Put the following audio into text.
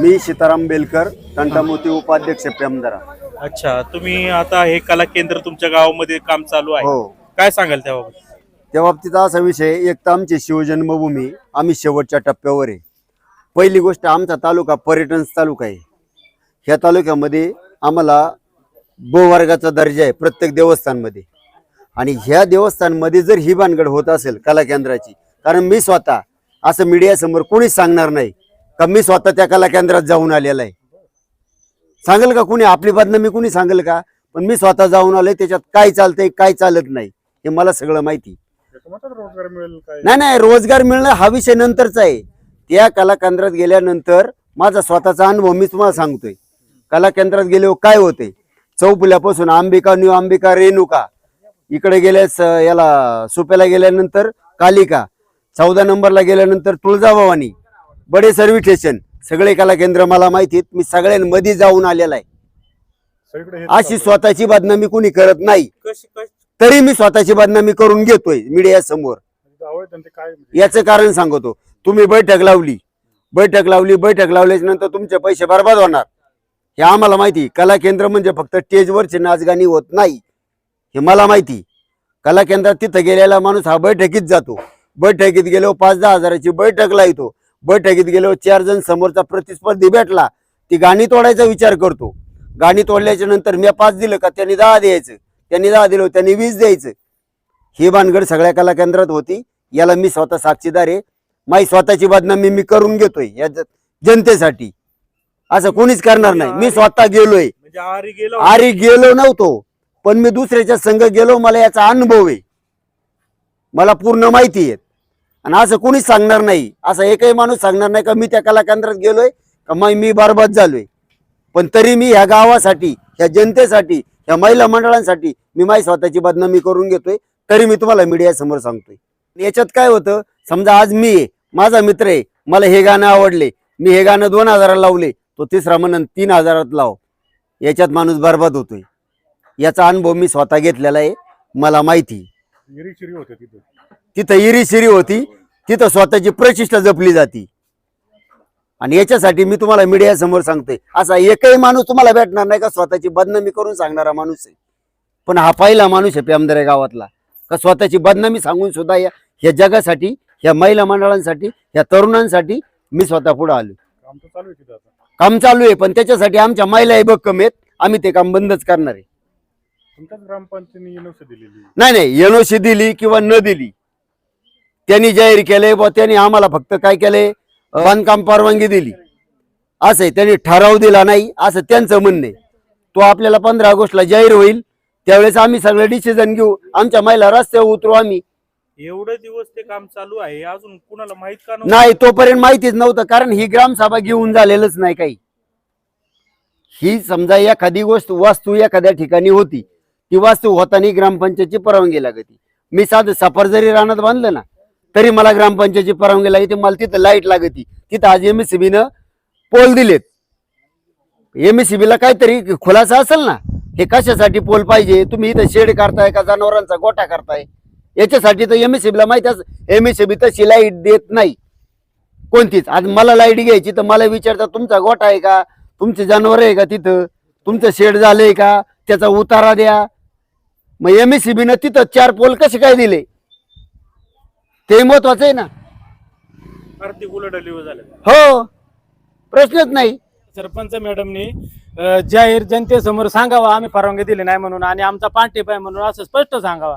मी सीताराम बेलकर तंटामोती उपाध्यक्ष पेमदरा अच्छा तुम्ही आता हे कला केंद्र तुमच्या गावामध्ये काम चालू आहे. हो. काय सांगाल त्याबाबत? त्या बाबतीत असा विषय एक तर आमची शिवजन्मभूमी आम्ही शेवटच्या टप्प्यावर आहे. पहिली गोष्ट आमचा तालुका पर्यटन तालुका आहे. ह्या तालुक्यामध्ये आम्हाला ब वर्गाचा दर्जा आहे प्रत्येक देवस्थानमध्ये. आणि ह्या देवस्थानमध्ये जर ही भानगड होत असेल कला केंद्राची कारण मी स्वतः असं मीडियासमोर कोणीच सांगणार नाही. का मी स्वतः त्या कला केंद्रात जाऊन आलेला आहे? सांगेल का कुणी? आपली बदनामी कुणी सांगेल का? पण मी स्वतः जाऊन आलोय त्याच्यात काय चालतंय काय चालत नाही हे मला सगळं माहिती. रोजगार मिळेल काय? नाही नाही रोजगार मिळणं हा विषय नंतरचा आहे. त्या कला केंद्रात गेल्यानंतर माझा स्वतःचा अनुभव मी तुम्हाला सांगतोय. कला केंद्रात गेल्यावर काय होते चौपुल्यापासून अंबिका न्यू अंबिका रेणुका. इकडे गेल्यास याला सुप्याला गेल्यानंतर कालिका. चौदा नंबरला गेल्यानंतर तुळजाभवानी. बडे सर्व्हिस स्टेशन. सगळे कला केंद्र मला माहिती आहेत. मी सगळ्यांमध्ये जाऊन आलेला आहे. अशी स्वतःची बदनामी कुणी करत नाही. तरी मी स्वतःची बदनामी करून घेतोय मीडिया समोर. म्हणजे? याचं कारण सांगतो. तुम्ही बैठक लावली. बैठक लावली बैठक लावल्याच्या नंतर तुमचे पैसे बर्बाद होणार. हे आम्हाला माहिती कला केंद्र म्हणजे फक्त स्टेजवरचे नाचगाणी होत नाही. हे मला माहिती कला केंद्रात तिथं गेलेला माणूस हा बैठकीत जातो. बैठकीत गेलो पाच दहा हजाराची बैठक लावतो. बैठकीत गेलो चार जण समोरचा प्रतिस्पर्धी भेटला. ती गाणी तोडायचा विचार करतो. गाणी तोडल्याच्या नंतर मी पाच दिलं का त्यांनी दहा द्यायचं. त्यांनी दहा दिलं त्यांनी वीस द्यायचं. ही भानगड सगळ्या कला केंद्रात होती. याला मी स्वतः साक्षीदार आहे. माझी स्वतःची बदनामी मी करून घेतोय या जनतेसाठी. असं कोणीच करणार नाही. मी स्वतः गेलोय. म्हणजे आरी गेलो आरी गेलो नव्हतो. पण मी दुसऱ्याच्या संघ गेलो. मला याचा अनुभव आहे. मला पूर्ण माहिती आहे. आणि असं कोणीच सांगणार नाही. असं एकही माणूस सांगणार नाही का मी त्या कलाकेंद्रात गेलोय का मग मी बरबाद झालोय. पण तरी मी ह्या गावासाठी ह्या जनतेसाठी ह्या महिला मंडळांसाठी मी माझी स्वतःची बदनामी करून घेतोय. तरी मी तुम्हाला मीडिया समोर सांगतोय. याच्यात काय होतं? समजा आज मी आहे माझा मित्र आहे मला हे गाणं आवडले. मी हे गाणं दोन हजाराला लावले तो तिसरा म्हणून तीन हजारात लाव. याच्यात माणूस बरबाद होतोय. याचा अनुभव मी स्वतः घेतलेला आहे. मला माहिती गिरीशिरी होते तिथे. तिथं इरी शिरी होती. तिथं स्वतःची प्रतिष्ठा जपली जाती. आणि याच्यासाठी मी तुम्हाला मीडिया समोर सांगतोय. असा एकही माणूस तुम्हाला भेटणार नाही का? स्वतःची बदनामी करून सांगणारा माणूस आहे. पण हा पहिला माणूस आहे पेमदरे गावातला. का स्वतःची बदनामी सांगून सुद्धा या ह्या जगासाठी ह्या महिला मंडळांसाठी ह्या तरुणांसाठी मी स्वतः पुढे आलो काम चालू आहे तिथे आता. काम चालू आहे पण त्याच्यासाठी आमच्या महिला भक्कम आहेत. आम्ही ते काम बंदच करणार आहे. तुमच्याच ग्रामपंचायतीने एनओसी दिलेली. नाही नाही एनओसी दिली किंवा न दिली. त्यांनी जाहीर केलंय बुवा त्यांनी आम्हाला फक्त काय केलंय? बांधकाम परवानगी दिली. असं त्यांनी ठराव दिला नाही असं त्यांचं म्हणणं आहे. तो आपल्याला पंधरा ऑगस्टला जाहीर होईल त्यावेळेस आम्ही सगळे डिसिजन घेऊ आमच्या महिला रस्त्यावर उतरू आम्ही. एवढे दिवस ते काम चालू आहे अजून कुणाला माहीत का? नाही तोपर्यंत माहितीच नव्हतं कारण ही ग्रामसभा घेऊन झालेलंच नाही काही. ही समजा एखादी गोष्ट वास्तू एखाद्या ठिकाणी होती ती वास्तू होताना ग्रामपंचायतची परवानगी लागती. मी साधं सफर जरी रानात बांधलं ना तरी मला ग्रामपंचायतची परवानगी लागते. मला तिथं लाइट लागती. तिथं आज एम एस न पोल दिलेत. एम एस ला काहीतरी खुलासा असेल ना हे कशासाठी पोल पाहिजे? तुम्ही इथं शेड करताय का जनावरांचा गोठा करताय? याच्यासाठी तर एम एस ला माहिती असं एम एस तशी लाइट देत नाही. कोणतीच? आज मला लाइट घ्यायची तर मला विचारता तुमचा गोठा आहे का? तुमचे जनावर आहे का तिथं? तुमचं शेड झालंय का? त्याचा उतारा द्या. मग एम एस न तिथं चार पोल कसे काय दिले? ते महत्वाचं आहे ना. आर्थिक उलाढाली झाल्या हो. प्रश्नच नाही. सरपंच मॅडमनी अ, जाहीर जनतेसमोर सांगावा आम्ही परवानगी दिली नाही म्हणून आणि आमचा पांठिप आहे म्हणून असं स्पष्ट सांगावा.